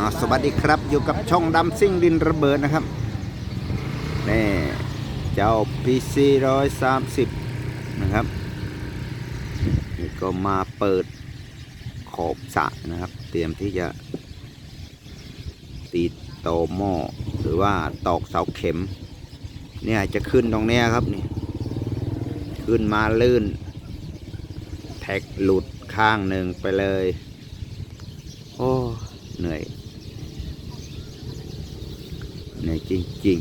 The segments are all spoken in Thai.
สวัสดีครับอยู่กับช่องดำซิ่งดินระเบิดนะครับนี่เจ้า PC 130 นะครับ นี่ก็มาเปิดขอบสระนะครับ เตรียมที่จะตีโตอหม้อหรือว่าตอกเสาเข็ม เนี่ยจะขึ้นตรงเนี้ยครับนี่ขึ้นมาลื่น แท็กหลุดข้างหนึ่งไปเลย โอ้ เหนื่อย นื่อยจริง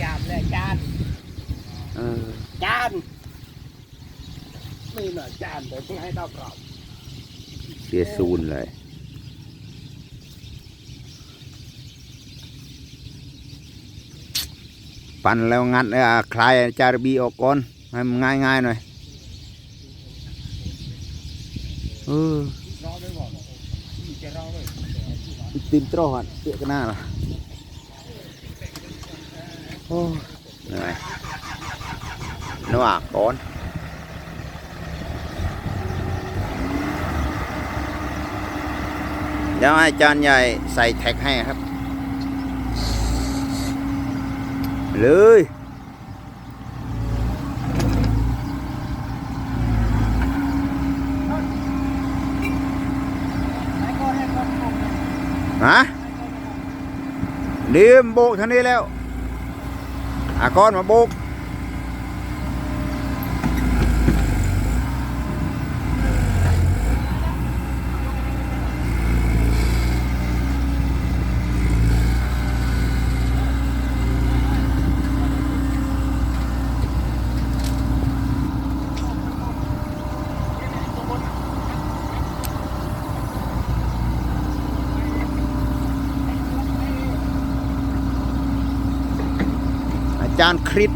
หยาบเลยจานๆเออจานนี่หน่อยจานเดี๋ยวต้องให้เต้ากรอบเสียซูนเลยปั่นแล้วงัดเอ่อคลายจารบีออกก่อน ให้มันง่ายๆหน่อยเออ รอด้วยบอกจะรอด้วย ตีมตรอหันเยะกันหน้าหรโอ้เหนื่อยนัวก้อนเดี๋ยวให้จานใหญ่ใส่แท็กให้ครับ เลย ฮะดีมโบกทางนี้แล้วอากอนมาโบก จารย์คริส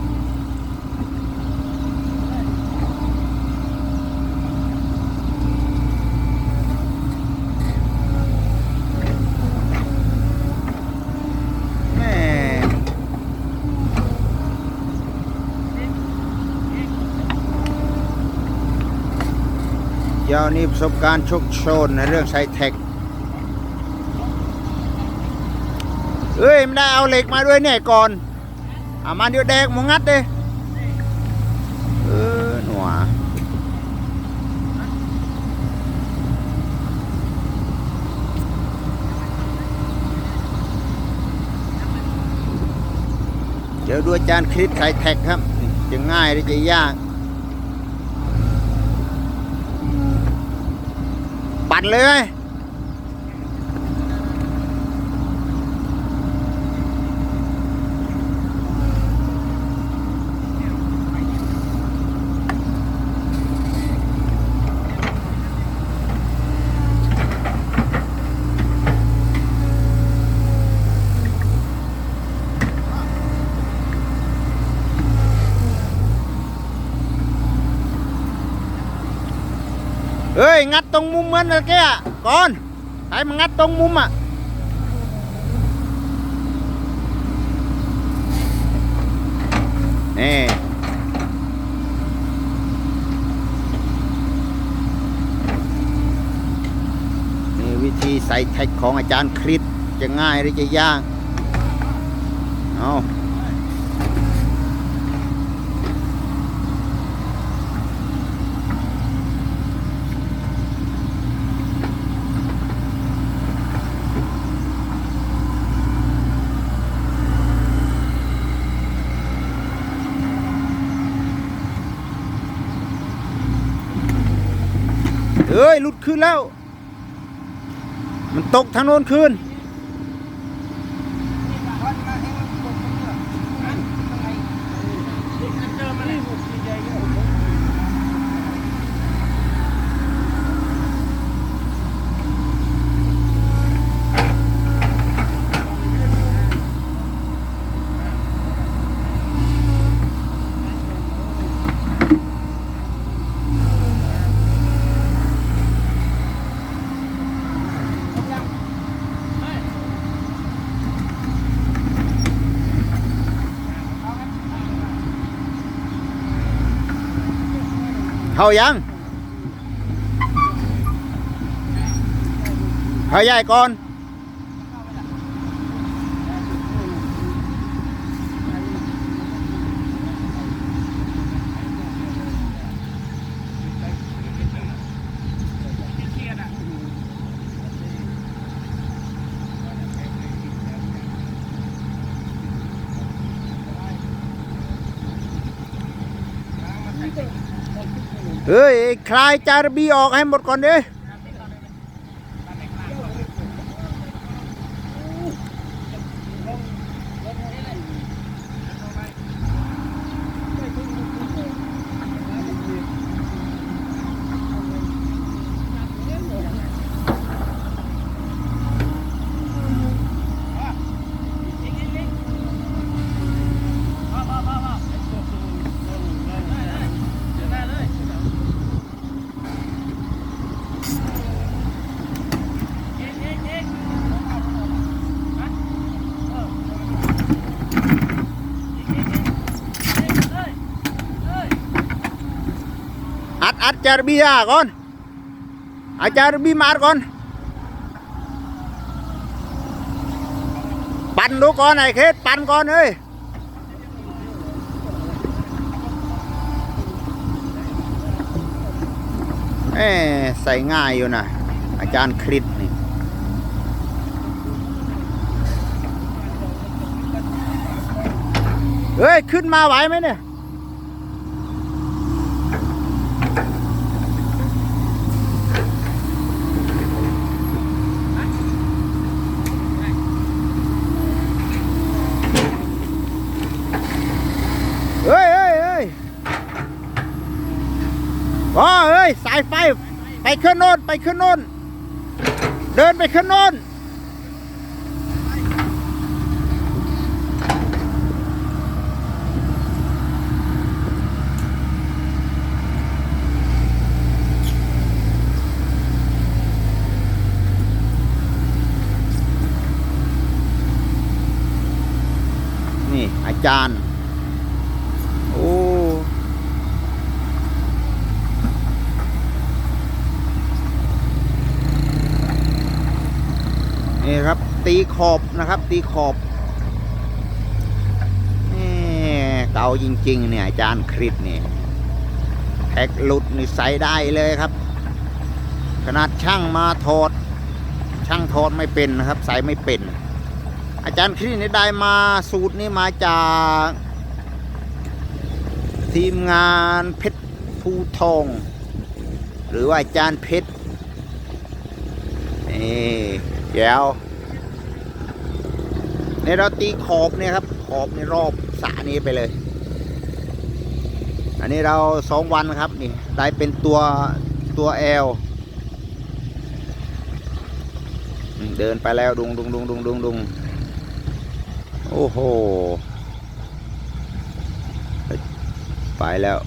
แม่เจ้านี่ประสบการณ์ชคโชนในเรื่องไซเทค เอ้ย ไม่ได้เอาเหล็กมาด้วยเนี่ยก่อน อามาเดี๋ยวแดกหมงัดเลยเออหนัวเดี๋ยวดูอาจารย์คลิปไทยแท็กครับ จะง่ายหรือจะยากปั่นเลย งัดตรงมุมเหมือนเมื่อกี้ก่อนให้มันงัดตรงมุมอะนี่นี่วิธีใส่แท็กของอาจารย์คริสจะง่ายหรือจะยาก เอา เอ้ยหลุดขึ้นแล้ว มันตกทางโน้นขึ้น เข้ายังเขาใหญ่ก่อน เฮ้ย คลายจารบีออกให้หมดก่อนเด้อ อัดจารย์บีอะก่อน อาจารย์บีมาก่อน ปั่นดูก่อนไอ้เคสปั่นก่อนเอ้ยเอ้ใส่ง่ายอยู่นะอาจารย์คริสนี่เฮ้ย ขึ้นมาไหวไหมเนี่ย เฮ้ยเฮ้ยเฮ้ยอ๋อเฮ้ย สาย ไฟ ไปขึ้นโน่นไปขึ้นโน่นเดินไปขึ้นโน่นนี่อาจารย์ โอ้ นี่ครับ ตีขอบนะครับ ตีขอบนี่เก่าจริง ๆ เนี่ยอาจารย์คริสเนี่ยแท็กหลุดนี่ใส่ได้เลยครับ ขนาดช่างมาถอด ช่างถอดไม่เป็นนะครับ ใส่ไม่เป็น อาจารย์คริสนี่ได้มาสูตรนี้มาจาก ทีมงานเพชรภูทอง หรือว่าอาจารย์เพชรนี่แก้ว ในเราตีขอบเนี่ยครับ ขอบในรอบสระนี้ไปเลย อันนี้เราสองวันครับนี่ได้เป็นตัวตัวแอลเดินไปแล้วดุงดุงดุงดุงดุงดุงโอ้โห ไปแล้ว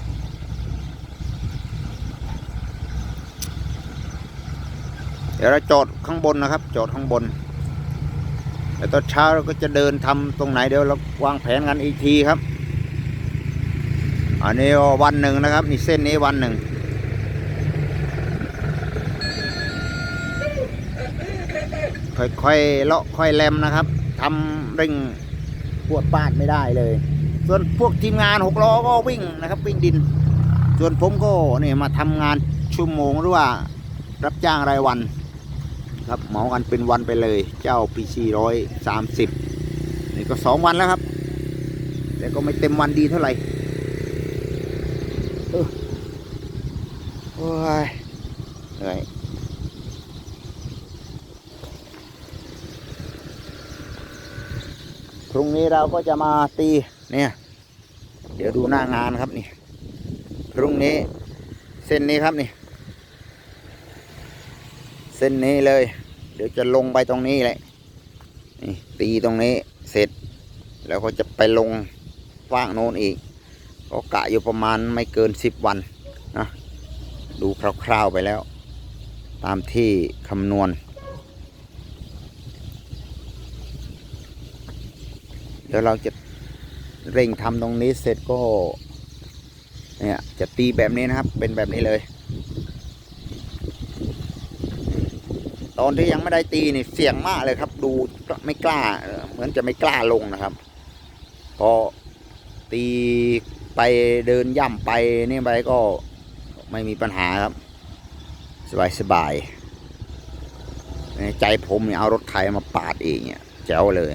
เดี๋ยวเราจอดข้างบนนะครับ จอดข้างบน แล้วตอนเช้าเราก็จะเดินทำตรงไหนเดี๋ยวเราวางแผนกันอีกทีครับ อันนี้วันหนึ่งนะครับนี่เส้นนี้วันหนึ่งค่อยๆเลาะค่อยแลมนะครับทำเร่งปวดปาดไม่ได้เลย ส่วนพวกทีมงานหกล้อก็วิ่งนะครับ วิ่งดิน ส่วนผมก็เนี่ยมาทำงานชั่วโมงหรือว่ารับจ้างรายวัน ครับเหมากันเป็นวันไปเลย เจ้า PC ร้อยสามสิบนี่ก็สองวันแล้วครับ แต่ก็ไม่เต็มวันดีเท่าไหร่เออโอ้ยเหนื่อยพรุ่งนี้เราก็จะมาตีเนี่ย เดี๋ยวดูหน้างานครับนี่ พรุ่งนี้เส้นนี้ครับนี่ ส้นนี้เลย เดี๋ยวจะลงไปตรงนี้แหละนี่ตีตรงนี้เสร็จ แล้วก็จะไปลงฟากโน้นอีก ก็กะอยู่ประมาณไม่เกินสิบวันนะดูคร่าวๆไปแล้ว ตามที่คำนวณ เดี๋ยวเราจะเร่งทำตรงนี้เสร็จก็เนี่ยจะตีแบบนี้นะครับ เป็นแบบนี้เลย ตอนที่ยังไม่ได้ตีนี่เสี่ยงมากเลยครับ ดูไม่กล้าเหมือนจะไม่กล้าลงนะครับ พอตีไปเดินย่ำไปนี่ไปก็ไม่มีปัญหาครับ สบายสบายใจผมเนี่ยเอารถไถมาปาดเองเนี่ยแจ๋วเลย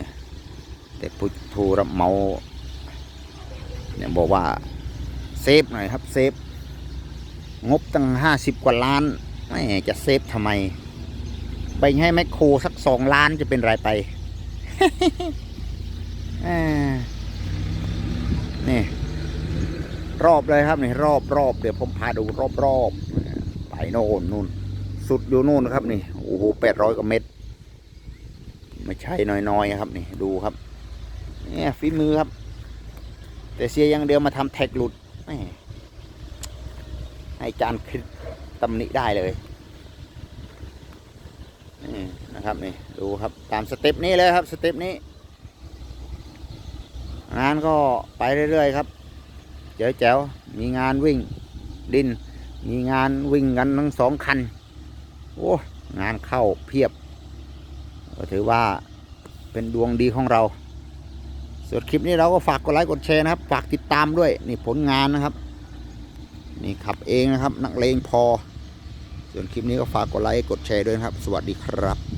แต่ผู้ผู้รับเมาเนี่ยบอกว่าเซฟหน่อยครับเซฟงบตั้งห้าสิบกว่าล้านไม่จะเซฟทำไม ไปให้แมคโครสักสองล้านจะเป็นไรไปอ่านี่ รอบเลยครับนี่รอบรอบเดี๋ยวผมพาดูรอบรอบไปโน่นนู่น สุดอยู่นู่นนะครับ นี่โอ้โหแปดร้อยกว่าเมตรไม่ใช่น้อยๆครับนี่ดูครับเนี่ยฝีมือครับ แต่เสียอย่างเดียวมาทำแท็กหลุดแหม่ให้จานคลิปตำหนิได้เลย นะครับนี่ดูครับตามสเต็ปนี้เลยครับสเต็ปนี้ งานก็ไปเรื่อยๆครับเจอแจ๋วมีงานวิ่งดิน มีงานวิ่งกันทั้งสองคันโอ้งานเข้าเพียบ ก็ถือว่าเป็นดวงดีของเราส่วนคลิปนี้เราก็ฝากกดไลค์กดแชร์นะครับ ฝากติดตามด้วยนี่ผลงานนะครับ นี่ขับเองนะครับ นักเลงพอ ส่วนคลิปนี้ก็ฝากกดไลค์กดแชร์ด้วยครับ สวัสดีครับ